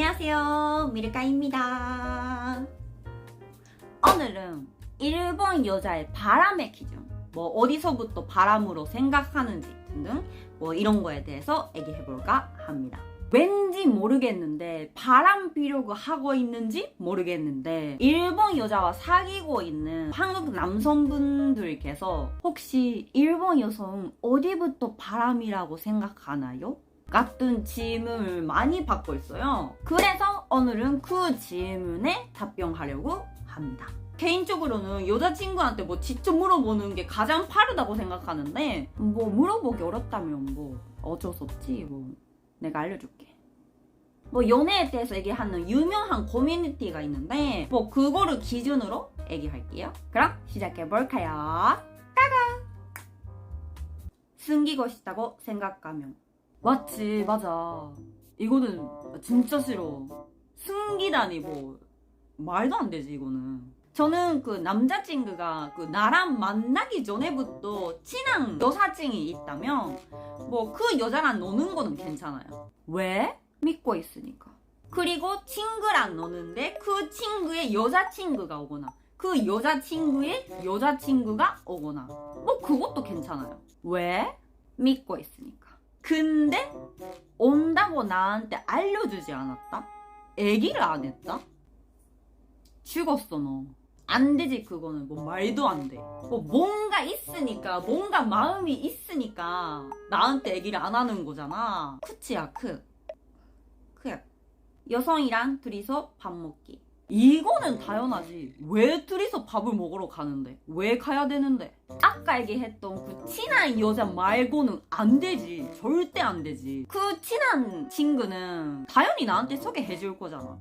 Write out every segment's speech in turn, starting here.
안녕하세요. 미르카입니다. 오늘은 일본 여자의 바람의 기준, 뭐 어디서부터 바람으로 생각하는지 등등 뭐 이런 거에 대해서 얘기해볼까 합니다. 왠지 모르겠는데 바람 피려고 하고 있는지 모르겠는데 일본 여자와 사귀고 있는 한국 남성분들께서 혹시 일본 여성 어디부터 바람이라고 생각하나요? 같은 질문을 많이 받고 있어요. 그래서 오늘은 그 질문에 답변하려고 합니다. 개인적으로는 여자친구한테 뭐 직접 물어보는 게 가장 빠르다고 생각하는데 뭐 물어보기 어렵다면 뭐 어쩔 수 없지 뭐 내가 알려줄게. 뭐 연애에 대해서 얘기하는 유명한 커뮤니티가 있는데 뭐 그거를 기준으로 얘기할게요. 그럼 시작해 볼까요? 까가 숨기고 싶다고 생각하면 맞지 맞아. 이거는 진짜 싫어. 숨기다니 뭐. 말도 안 되지 이거는. 저는 그 남자친구가 그 나랑 만나기 전에부터 친한 여사친이 있다면 뭐 그 여자랑 노는 거는 괜찮아요. 왜? 믿고 있으니까. 그리고 친구랑 노는데 그 친구의 여자친구가 오거나 그 여자친구의 여자친구가 오거나 뭐 그것도 괜찮아요. 왜? 믿고 있으니까 근데 온다고 나한테 알려주지 않았다? 얘기를 안 했다? 죽었어 너. 안 되지 그거는 뭐 말도 안 돼. 뭐 뭔가 있으니까 뭔가 마음이 있으니까 나한테 얘기를 안 하는 거잖아. 크치야 크. 크야. 여성이랑 둘이서 밥 먹기. 이거는 당연하지. 왜 둘이서 밥을 먹으러 가는데? 왜 가야 되는데? 아까 얘기했던 그 친한 여자 말고는 안 되지. 절대 안 되지. 그 친한 친구는 당연히 나한테 소개해 줄 거잖아.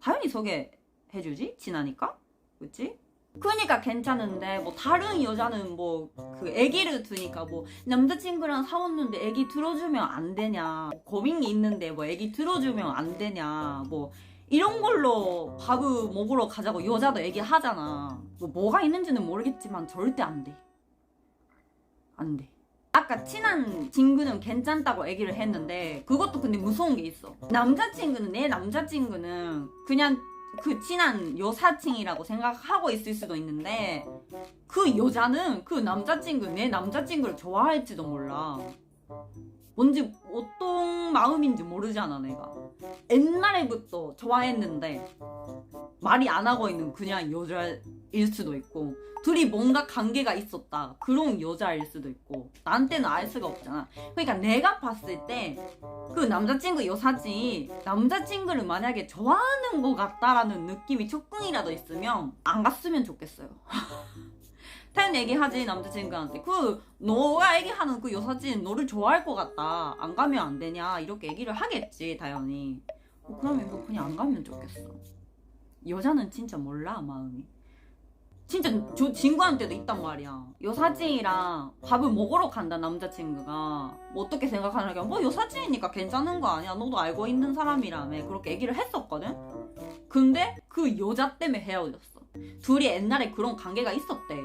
당연히 소개해주지? 친하니까? 그치? 그니까 괜찮은데 뭐 다른 여자는 뭐 그 애기를 두니까 뭐 남자친구랑 사왔는데 애기 들어주면 안 되냐 고민이 있는데 뭐 애기 들어주면 안 되냐 뭐 이런 걸로 밥을 먹으러 가자고 여자도 얘기하잖아. 뭐 뭐가 있는지는 모르겠지만 절대 안 돼. 안 돼. 아까 친한 친구는 괜찮다고 얘기를 했는데 그것도 근데 무서운 게 있어. 남자친구는 내 남자친구는 그냥 그 친한 여사친이라고 생각하고 있을 수도 있는데 그 여자는 그 남자친구 내 남자친구를 좋아할지도 몰라 뭔지 어떤 마음인지 모르잖아 내가. 옛날에부터 좋아했는데 말이 안 하고 있는 그냥 여자일 수도 있고 둘이 뭔가 관계가 있었다 그런 여자일 수도 있고 나한테는 알 수가 없잖아. 그러니까 내가 봤을 때 그 남자친구 여사친이 남자친구를 만약에 좋아하는 것 같다라는 느낌이 조금이라도 있으면 안 갔으면 좋겠어요 당연히 얘기하지 남자친구한테. 그 너가 얘기하는 그 여사친 너를 좋아할 것 같다. 안 가면 안 되냐? 이렇게 얘기를 하겠지 당연히 어, 그러면 너 그냥 안 가면 좋겠어. 여자는 진짜 몰라 마음이. 진짜 저 친구한테도 있단 말이야. 여사친이랑 밥을 먹으러 간다 남자친구가. 뭐 어떻게 생각하느냐 뭐 여사친이니까 괜찮은 거 아니야? 너도 알고 있는 사람이라며. 그렇게 얘기를 했었거든. 근데 그 여자 때문에 헤어졌어. 둘이 옛날에 그런 관계가 있었대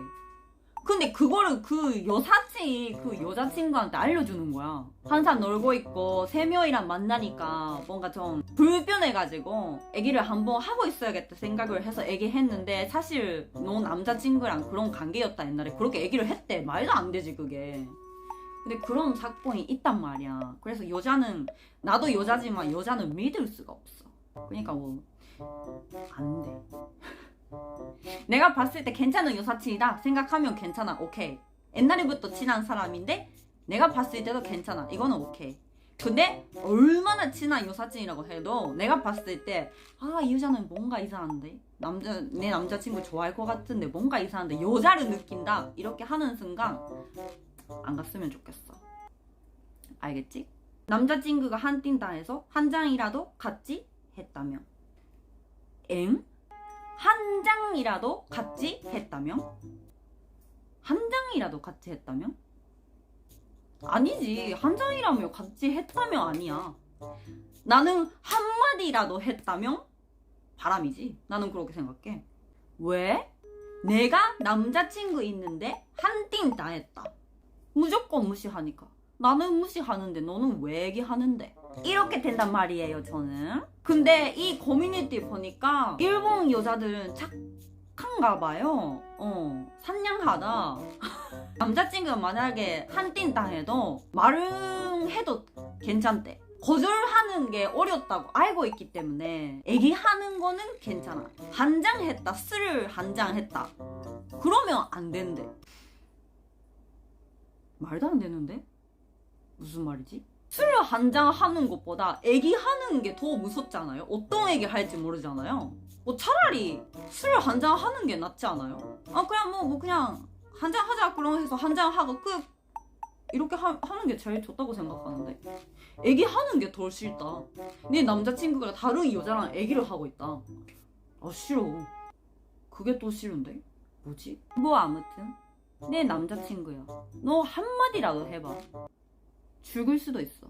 근데 그거를 그 여사친이 그 여자친구한테 알려주는 거야. 항상 놀고 있고 세 명이랑 만나니까 뭔가 좀 불편해가지고 애기를 한번 하고 있어야겠다 생각을 해서 얘기했는데 사실 너 남자친구랑 그런 관계였다 옛날에 그렇게 얘기를 했대. 말도 안 되지 그게. 근데 그런 사건이 있단 말이야. 그래서 여자는 나도 여자지만 여자는 믿을 수가 없어. 그러니까 뭐 안 돼. 내가 봤을 때 괜찮은 여사친이다 생각하면 괜찮아 오케이. 옛날에부터 친한 사람인데 내가 봤을 때도 괜찮아 이거는 오케이. 근데 얼마나 친한 여사친이라고 해도 내가 봤을 때 아 이 여자는 뭔가 이상한데? 남자 내 남자친구 좋아할 것 같은데 뭔가 이상한데? 여자를 느낀다 이렇게 하는 순간 안 갔으면 좋겠어. 알겠지? 남자친구가 한띵 당해서 한 장이라도 같이 했다면. 엥? 한 장이라도 같이 했다면? 한 장이라도 같이 했다면? 아니지. 한 장이라며 같이 했다면 아니야. 나는 한마디라도 했다면 바람이지. 나는 그렇게 생각해. 왜? 내가 남자친구 있는데 한 띵 다 했다. 무조건 무시하니까. 나는 무시하는데 너는 왜 얘기하는데? 이렇게 된단 말이에요, 저는. 근데 이 커뮤니티 보니까 일본 여자들은 착한가 봐요. 어, 산냥하다. 남자친구가 만약에 한띵 당해도 말은 해도 괜찮대. 거절하는 게 어렵다고 알고 있기 때문에 얘기하는 거는 괜찮아. 한장 했다, 술한장 했다. 그러면 안 된대. 말도 안 되는데? 무슨 말이지? 술한장 하는 것보다 애기 하는 게 더 무섭잖아요. 어떤 애기 할지 모르잖아요. 뭐 차라리 술한장 하는 게 낫지 않아요? 아 그냥 뭐, 뭐 그냥 한 잔 하자 그런 해서 한 잔 하고 끝 이렇게 하, 하는 게 제일 좋다고 생각하는데 애기 하는 게 덜 싫다. 내 남자친구가 다른 여자랑 애기를 하고 있다. 아 싫어. 그게 또 싫은데? 뭐지? 뭐 아무튼 내 남자친구야. 너 한마디라도 해봐. 죽을 수도 있어.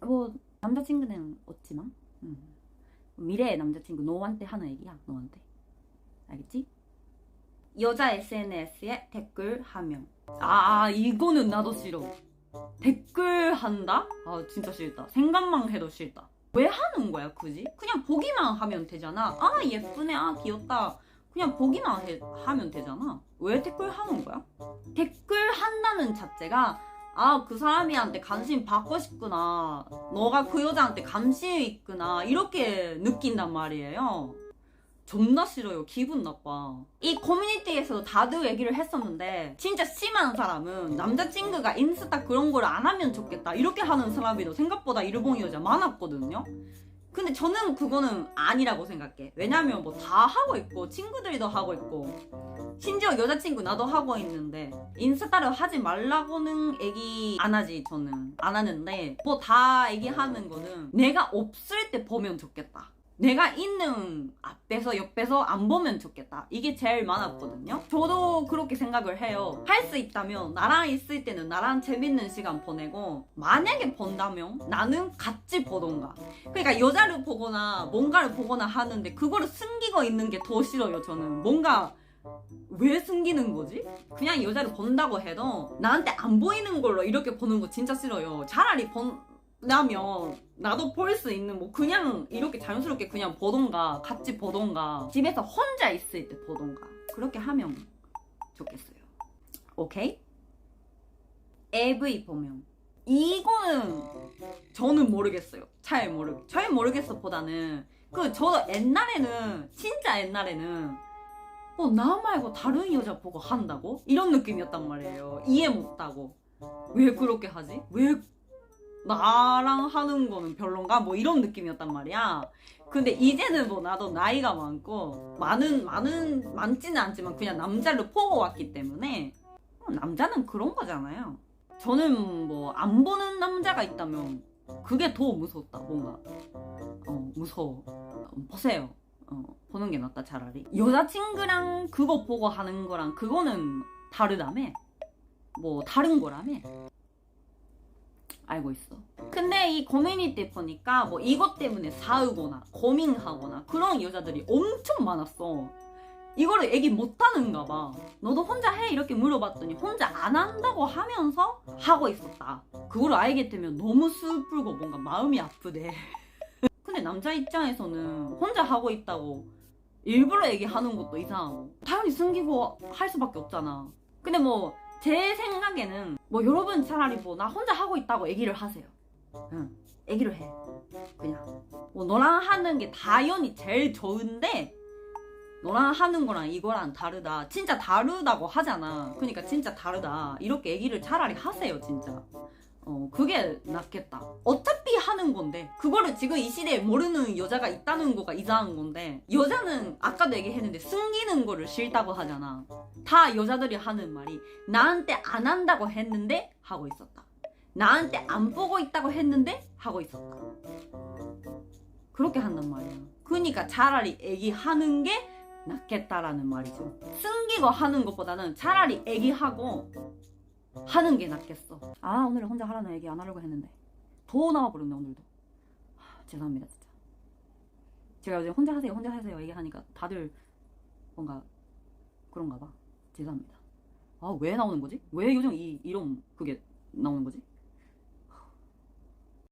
뭐 남자친구는 없지만 음. 미래의 남자친구 너한테 하는 얘기야. 너한테. 알겠지? 여자 SNS에 댓글 하면 아 이거는 나도 싫어. 댓글 한다? 아 진짜 싫다. 생각만 해도 싫다. 왜 하는 거야 굳이? 그냥 보기만 하면 되잖아. 아 예쁘네, 아 귀엽다. 그냥 보기만 해- 하면 되잖아. 왜 댓글 하는 거야? 댓글 한다는 자체가 아 그 사람이한테 관심 받고 싶구나. 너가 그 여자한테 관심이 있구나. 이렇게 느낀단 말이에요. 존나 싫어요. 기분 나빠. 이 커뮤니티에서도 다들 얘기를 했었는데 진짜 심한 사람은 남자친구가 인스타 그런 걸 안 하면 좋겠다. 이렇게 하는 사람이 생각보다 일본 여자 많았거든요. 근데 저는 그거는 아니라고 생각해. 왜냐면 뭐 다 하고 있고 친구들이도 하고 있고 심지어 여자친구 나도 하고 있는데 인스타를 하지 말라고는 얘기 안 하지 저는 안 하는데 뭐 다 얘기하는 거는 내가 없을 때 보면 좋겠다. 내가 있는 앞에서 옆에서 안 보면 좋겠다. 이게 제일 많았거든요. 저도 그렇게 생각을 해요. 할 수 있다면 나랑 있을 때는 나랑 재밌는 시간 보내고 만약에 본다면 나는 같이 보던가. 그러니까 여자를 보거나 뭔가를 보거나 하는데 그거를 숨기고 있는 게 더 싫어요. 저는 뭔가 왜 숨기는 거지? 그냥 여자를 본다고 해도 나한테 안 보이는 걸로 이렇게 보는 거 진짜 싫어요. 차라리 본 다면 나도 볼수 있는 뭐 그냥 이렇게 자연스럽게 그냥 보던가 같이 보던가 집에서 혼자 있을 때 보던가 그렇게 하면 좋겠어요. 오케이? AV 보면 이거는 저는 모르겠어요. 잘 모르 잘 모르겠어 보다는 그 저도 옛날에는 진짜 옛날에는 어, 나 말고 다른 여자 보고 한다고? 이런 느낌이었단 말이에요. 이해 못하고. 왜 그렇게 하지? 왜 나랑 하는 거는 별론가? 뭐 이런 느낌이었단 말이야. 근데 이제는 뭐 나도 나이가 많고, 많은, 많은, 많지는 않지만 그냥 남자를 보고 왔기 때문에, 어, 남자는 그런 거잖아요. 저는 뭐 안 보는 남자가 있다면, 그게 더 무섭다, 뭔가. 어, 무서워. 어, 보세요. 어, 보는 게 낫다 차라리 여자친구랑 그거 보고 하는 거랑 그거는 다르다며 뭐 다른 거라며 알고 있어. 근데 이 커뮤니티 보니까 뭐 이것 때문에 싸우거나 고민하거나 그런 여자들이 엄청 많았어. 이거를 얘기 못하는가 봐. 너도 혼자 해? 이렇게 물어봤더니 혼자 안 한다고 하면서 하고 있었다. 그걸 알게 되면 너무 슬프고 뭔가 마음이 아프대. 근데 남자 입장에서는 혼자 하고 있다고 일부러 얘기하는 것도 이상하고 당연히 숨기고 할 수밖에 없잖아. 근데 뭐 제 생각에는 뭐 여러분 차라리 뭐 나 혼자 하고 있다고 얘기를 하세요. 응, 얘기를 해. 그냥 뭐 너랑 하는 게 당연히 제일 좋은데 너랑 하는 거랑 이거랑 다르다. 진짜 다르다고 하잖아. 그러니까 진짜 다르다. 이렇게 얘기를 차라리 하세요, 진짜. 어, 그게 낫겠다. 어차피 하는 건데, 그거를 지금 이 시대에 모르는 여자가 있다는 거가 이상한 건데, 여자는 아까도 얘기했는데 숨기는 거를 싫다고 하잖아. 다 여자들이 하는 말이, 나한테 안 한다고 했는데, 하고 있었다. 나한테 안 보고 있다고 했는데, 하고 있었다. 그렇게 한단 말이야. 그러니까 차라리 얘기하는 게 낫겠다라는 말이죠. 숨기고 하는 것보다는 차라리 얘기하고, 하는 게 낫겠어. 아 오늘 혼자 하라는 얘기 안 하려고 했는데 더 나와버렸네 오늘도. 하, 죄송합니다 진짜. 제가 요즘 혼자 하세요 혼자 하세요 얘기하니까 다들 뭔가 그런가 봐. 죄송합니다. 아 왜 나오는 거지? 왜 요즘 이 이런 그게 나오는 거지?